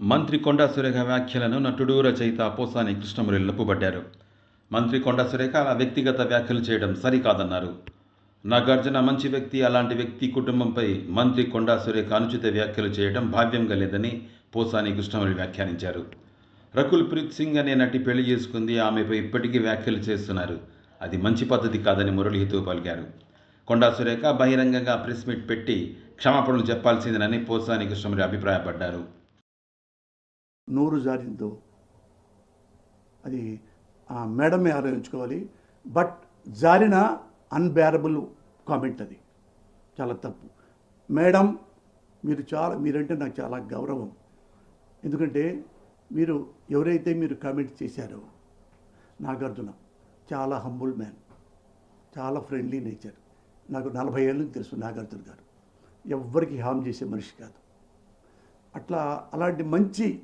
మంత్రి కొండా సురేఖ వ్యాఖ్యలను నటుడు రచయిత పోసాని కృష్ణమురళి నొప్పుబడ్డారు మంత్రి కొండా సురేఖ అలా వ్యక్తిగత వ్యాఖ్యలు చేయడం సరికాదన్నారు. నాగార్జున మంచి వ్యక్తి అలాంటి వ్యక్తి కుటుంబంపై మంత్రి కొండా సురేఖ అనుచిత వ్యాఖ్యలు చేయడం భావ్యంగా లేదని పోసాని కృష్ణమురళి వ్యాఖ్యానించారు. రకుల్ ప్రీత్ సింగ్ అనే నటి పెళ్ళి చేసుకుంది ఆమెపై ఇప్పటికీ వ్యాఖ్యలు చేస్తున్నారు. అది మంచి పద్ధతి కాదని మురళీతో పలికారు. కొండా సురేఖ బహిరంగంగా ప్రెస్ మీట్ పెట్టి క్షమాపణలు చెప్పాల్సిందేనని పోసాని కృష్ణమురి అభిప్రాయపడ్డారు. నోరు జారిందో. అది ఆ మేడమే ఆలోచించుకోవాలి. బట్ జారిన అన్బేరబుల్ కామెంట్ అది. చాలా తప్పు. మేడం మీరు చాలా మీరంటే నాకు చాలా గౌరవం. ఎందుకంటే మీరు ఎవరైతే మీరు కామెంట్ చేశారో నాగార్జున చాలా హంబుల్ మ్యాన్. చాలా ఫ్రెండ్లీ నేచర్. నాకు నలభై ఏళ్ళ తెలుసు నాగార్జున గారు. ఎవ్వరికి హామ్ చేసే మనిషి కాదు. అట్లా అలాంటి మంచి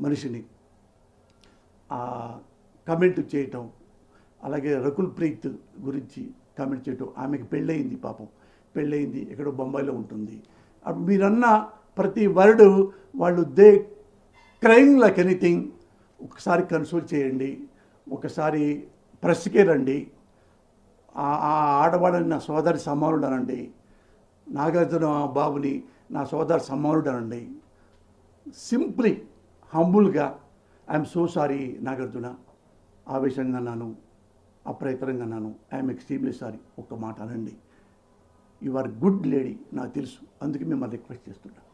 మనిషిని. ఆ కమెంట్ చేయటం అలాగే రకుల్ ప్రీత్ గురించి కామెంట్ చేయటం ఆమెకి పెళ్ళయింది పాపం. పెళ్ళయింది ఎక్కడో బొంబాయిలో ఉంటుంది. అప్పుడు మీరన్న ప్రతి వర్డ్ వాళ్ళు దే క్రైమ్ లైక్ ఎనీథింగ్ ఒకసారి కన్సోల్ చేయండి ఒకసారి ప్రెస్కే రండి ఆ ఆ ఆడవాళ్ళని నా సోదరి సమానుడు అనండి నాగార్జున బాబుని నా సోదరి సమానుడు అనండి. సింప్లీ హంబుల్గా ఐఎమ్ సో సారీ నాగార్జున ఆవేశంగా అన్నాను అప్రయత్నంగా అన్నాను ఐఎమ్ ఎక్స్ట్రీమ్లీ సారీ ఒక్క మాట అనండి. యు ఆర్ గుడ్ లేడీ నాకు తెలుసు అందుకే మిమ్మల్ని రిక్వెస్ట్ చేస్తున్నాను.